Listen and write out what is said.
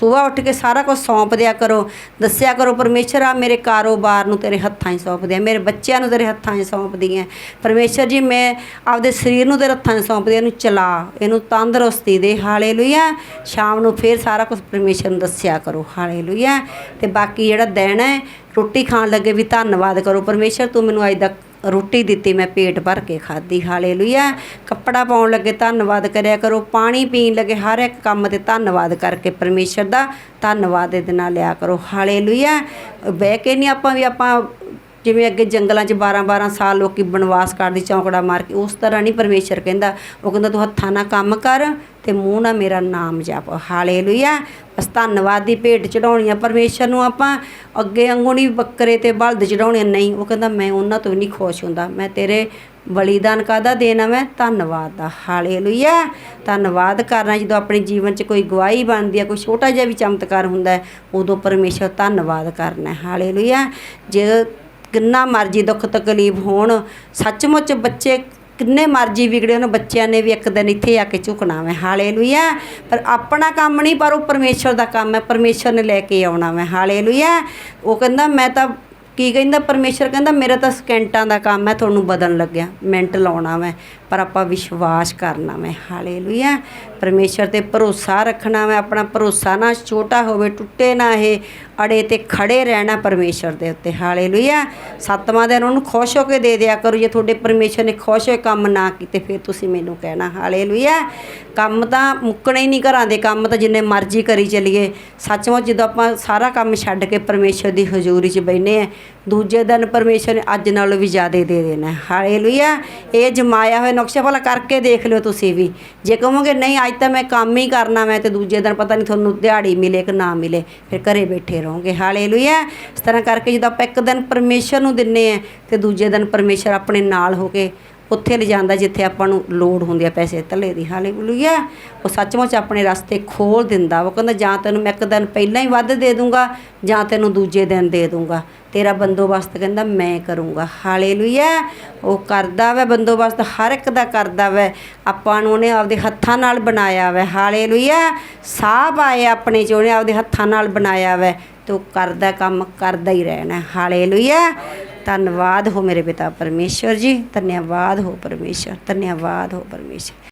ਸਵੇਰ ਉੱਠ ਕੇ ਸਾਰਾ ਕੁਝ ਸੌਂਪ ਦਿਆ ਕਰੋ। ਦੱਸਿਆ ਕਰੋ, ਪਰਮੇਸ਼ਰ ਆ, ਮੇਰੇ ਕਾਰੋਬਾਰ ਨੂੰ ਤੇਰੇ ਹੱਥਾਂ 'ਚ ਸੌਂਪਦੇ ਆ ਮੇਰੇ ਬੱਚਿਆਂ ਨੂੰ ਤੇਰੇ ਹੱਥਾਂ 'ਚ ਸੌਂਪਦੀ ਆ ਪਰਮੇਸ਼ਰ ਜੀ, ਮੈਂ ਆਪਦੇ ਸਰੀਰ ਨੂੰ ਤੇਰੇ ਹੱਥਾਂ 'ਚ ਸੌਂਪਦੀ ਇਹਨੂੰ ਚਲਾ, ਇਹਨੂੰ ਤੰਦਰੁਸਤੀ ਦੇ। ਹਾਲੇਲੂਇਆ। ਸ਼ਾਮ ਨੂੰ ਫੇਰ ਸਾਰਾ ਕੁਝ ਪਰਮੇਸ਼ਰ ਨੂੰ ਦੱਸਿਆ ਕਰੋ। ਹਾਲੇਲੂਇਆ। ਤੇ ਬਾਕੀ ਜਿਹੜਾ ਦਿਨ ਹੈ ਰੋਟੀ ਖਾਣ ਲੱਗੇ ਵੀ ਧੰਨਵਾਦ ਕਰੋ। ਪਰਮੇਸ਼ਰ, ਤੂੰ ਮੈਨੂੰ ਅੱਜ ਤੱਕ ਰੋਟੀ ਦਿੱਤੀ, ਮੈਂ ਪੇਟ ਭਰ ਕੇ ਖਾਧੀ, ਹਾਲੇਲੂਇਆ। ਕੱਪੜਾ ਪਾਉਣ ਲੱਗੇ ਧੰਨਵਾਦ ਕਰਿਆ ਕਰੋ, ਪਾਣੀ ਪੀਣ ਲੱਗੇ ਹਰ ਇੱਕ ਕੰਮ ਤੇ ਧੰਨਵਾਦ ਕਰਕੇ ਪਰਮੇਸ਼ਰ ਦਾ ਧੰਨਵਾਦ ਇਹਦੇ ਨਾਲ ਲਿਆ ਕਰੋ, ਹਾਲੇਲੂਇਆ। ਬਹਿ ਕੇ ਨਹੀਂ ਆਪਾਂ ਵੀ ਆਪਾਂ ਜਿਵੇਂ ਅੱਗੇ ਜੰਗਲਾਂ 'ਚ 12 12 ਸਾਲ ਲੋਕੀ ਬਨਵਾਸ ਕਰਦੇ ਚੌਂਕੜਾ ਮਾਰ ਕੇ ਉਸ ਤਰ੍ਹਾਂ ਨਹੀਂ ਪਰਮੇਸ਼ਰ ਕਹਿੰਦਾ, ਉਹ ਕਹਿੰਦਾ ਤੂੰ ਹੱਥਾਂ ਨਾਲ ਕੰਮ ਕਰ ਤੇ ਮੂੰਹ ਨਾਲ ਮੇਰਾ ਨਾਮ ਜਪ। ਹਾਲੇਲੂਇਆ। ਬਸ ਧੰਨਵਾਦ ਦੀ ਭੇਟ ਚੜਾਉਣੀ ਆ ਪਰਮੇਸ਼ਰ ਨੂੰ ਆਪਾਂ। ਅੱਗੇ ਅੰਗੂਣੀ ਬੱਕਰੇ ਤੇ ਬਲਦ ਚੜਾਉਣੇ ਨਹੀਂ। ਉਹ ਕਹਿੰਦਾ, ਮੈਂ ਉਹਨਾਂ ਤੋਂ ਵੀ ਨਹੀਂ ਖੁਸ਼ ਹੁੰਦਾ। ਮੈਂ ਤੇਰੇ ਬਲੀਦਾਨ ਕਾਦਾ ਦੇਣਾ ਮੈਂ? ਧੰਨਵਾਦ ਦਾ। ਹਾਲੇਲੂਇਆ। ਧੰਨਵਾਦ ਕਰਨਾ ਜਦੋਂ ਆਪਣੇ ਜੀਵਨ 'ਚ ਕੋਈ ਗਵਾਹੀ ਬਣਦੀ ਆ, ਕੋਈ ਛੋਟਾ ਜਿਹਾ ਵੀ ਚਮਤਕਾਰ ਹੁੰਦਾ ਉਦੋਂ ਪਰਮੇਸ਼ਰ ਧੰਨਵਾਦ ਕਰਨਾ ਹੈ। ਹਾਲੇਲੂਇਆ। ਜੇ ਕਿੰਨਾ ਮਰਜ਼ੀ ਦੁੱਖ ਤਕਲੀਫ ਹੋਣ, ਸੱਚਮੁੱਚ ਬੱਚੇ ਕਿੰਨੇ ਮਰਜ਼ੀ ਵਿਗੜੇ ਉਹਨਾਂ ਬੱਚਿਆਂ ਨੇ ਵੀ ਇੱਕ ਦਿਨ ਇੱਥੇ ਆ ਕੇ ਝੁਕਣਾ ਮੈਂ ਹਾਲੇਲੂਇਆ। ਪਰ ਆਪਣਾ ਕੰਮ ਨਹੀਂ, ਪਰ ਉਹ ਪਰਮੇਸ਼ਰ ਦਾ ਕੰਮ ਹੈ ਪਰਮੇਸ਼ਰ ਨੇ ਲੈ ਕੇ ਆਉਣਾ ਮੈਂ ਹਾਲੇਲੂਇਆ। ਉਹ ਕਹਿੰਦਾ, ਮੈਂ ਤਾਂ ਕੀ ਕਹਿੰਦਾ ਪਰਮੇਸ਼ਰ ਕਹਿੰਦਾ, ਮੇਰਾ ਤਾਂ ਸਕਿੰਟਾਂ ਦਾ ਕੰਮ ਹੈ, ਤੁਹਾਨੂੰ ਬਦਲਣ ਲੱਗਿਆ, ਮਿੰਟ ਲਾਉਣਾ ਮੈਂ ਪਰ ਆਪਾਂ ਵਿਸ਼ਵਾਸ ਕਰਨਾ ਮੈਂ, ਹਾਲੇਲੂਇਆ। ਪਰਮੇਸ਼ਰ ਤੇ ਭਰੋਸਾ ਰੱਖਣਾ ਮੈਂ, ਆਪਣਾ ਭਰੋਸਾ ਨਾ ਛੋਟਾ ਹੋਵੇ, ਟੁੱਟੇ ਨਾ ਇਹ, ਅੜੇ ਤੇ ਖੜੇ ਰਹਿਣਾ ਪਰਮੇਸ਼ਰ ਦੇ ਉੱਤੇ, ਹਾਲੇਲੂਇਆ। ਸੱਤਵਾਂ ਦਿਨ ਉਹਨੂੰ ਖੁਸ਼ ਹੋ ਕੇ ਦੇ ਦਿਆ ਕਰੋ, ਜੇ ਤੁਹਾਡੇ ਪਰਮੇਸ਼ਰ ਨੇ ਖੁਸ਼ ਹੋਏ ਕੰਮ ਨਾ ਕੀਤੇ, ਫਿਰ ਤੁਸੀਂ ਮੈਨੂੰ ਕਹਿਣਾ, ਹਾਲੇਲੂਇਆ। ਕੰਮ ਤਾਂ ਮੁੱਕਣੇ ਹੀ ਨਹੀਂ ਘਰਾਂ ਦੇ, ਕੰਮ ਤਾਂ ਜਿੰਨੇ ਮਰਜ਼ੀ ਕਰੀ ਚੱਲੀਏ। ਸੱਚਮੁੱਚ ਜਦੋਂ ਆਪਾਂ ਸਾਰਾ ਕੰਮ ਛੱਡ ਕੇ ਪਰਮੇਸ਼ਰ ਦੀ ਹਜ਼ੂਰੀ 'ਚ ਬੈਠੇ ਆ, ਦੂਜੇ ਦਿਨ ਪਰਮੇਸ਼ਰ ਨੇ ਅੱਜ ਨਾਲੋਂ ਵੀ ਜ਼ਿਆਦਾ ਦੇ ਦੇਣਾ, ਹਾਲੇਲੂਇਆ। ਇਹ ਜਮਾਇਆ ਹੋਇਆ ਨਕਸ਼ਾ ਭਲਾ ਕਰਕੇ ਦੇਖ ਲਿਓ ਤੁਸੀਂ ਵੀ। ਜੇ ਕਹੋਗੇ, ਨਹੀਂ, ਅੱਜ ਤਾਂ ਮੈਂ ਕੰਮ ਹੀ ਕਰਨਾ ਮੈਂ ਤੇ ਦੂਜੇ ਦਿਨ ਪਤਾ ਨਹੀਂ ਤੁਹਾਨੂੰ ਦਿਹਾੜੀ ਮਿਲੇ ਕਿ ਨਾ ਮਿਲੇ, ਫਿਰ ਘਰੇ ਬੈਠੇ ਰਹੋਗੇ। ਹਾਲੇਲੂਇਆ ਇਸ ਤਰ੍ਹਾਂ ਕਰਕੇ ਜਦੋਂ ਆਪਾਂ ਇੱਕ ਦਿਨ ਪਰਮੇਸ਼ਰ ਨੂੰ ਦਿੰਨੇ ਆ ਤੇ ਦੂਜੇ ਦਿਨ ਪਰਮੇਸ਼ਰ ਆਪਣੇ ਨਾਲ ਹੋ ਕੇ ਉੱਥੇ ਲਿਜਾਂਦਾ ਜਿੱਥੇ ਆਪਾਂ ਨੂੰ ਲੋੜ ਹੁੰਦੀ ਆ ਪੈਸੇ ਧੱਲੇ ਦੀ। ਹਾਲੇਲੂਇਆ ਉਹ ਸੱਚਮੁੱਚ ਆਪਣੇ ਰਸਤੇ ਖੋਲ ਦਿੰਦਾ ਉਹ ਕਹਿੰਦਾ, ਜਾਂ ਤੈਨੂੰ ਮੈਂ ਇੱਕ ਦਿਨ ਪਹਿਲਾਂ ਹੀ ਵੱਧ ਦੇ ਦੂੰਗਾ, ਜਾਂ ਤੈਨੂੰ ਦੂਜੇ ਦਿਨ ਦੇ ਦੂੰਗਾ। ਤੇਰਾ ਬੰਦੋਬਸਤ ਕਹਿੰਦਾ, ਮੈਂ ਕਰੂੰਗਾ। ਹਾਲੇਲੂਇਆ, ਉਹ ਕਰਦਾ ਵੈ, ਬੰਦੋਬਸਤ ਹਰ ਇੱਕ ਦਾ ਕਰਦਾ ਵੈ। ਆਪਾਂ ਨੂੰ ਉਹਨੇ ਆਪਦੇ ਹੱਥਾਂ ਨਾਲ ਬਣਾਇਆ ਵਾ। ਹਾਲੇਲੂਇਆ, ਸਾਹ ਪਾਏ ਆਪਣੇ ਚ, ਉਹਨੇ ਆਪਦੇ ਹੱਥਾਂ ਨਾਲ ਬਣਾਇਆ ਵੈ। ਤੇ ਉਹ ਕਰਦਾ ਕੰਮ, ਕਰਦਾ ਹੀ ਰਹਿਣਾ। ਹਾਲੇਲੂਇਆ ਧੰਨਵਾਦ ਹੋ ਮੇਰੇ ਪਿਤਾ ਪਰਮੇਸ਼ਵਰ ਜੀ ਧੰਨਵਾਦ ਹੋ ਪਰਮੇਸ਼ਵਰ ਧੰਨਵਾਦ ਹੋ ਪਰਮੇਸ਼ਵਰ।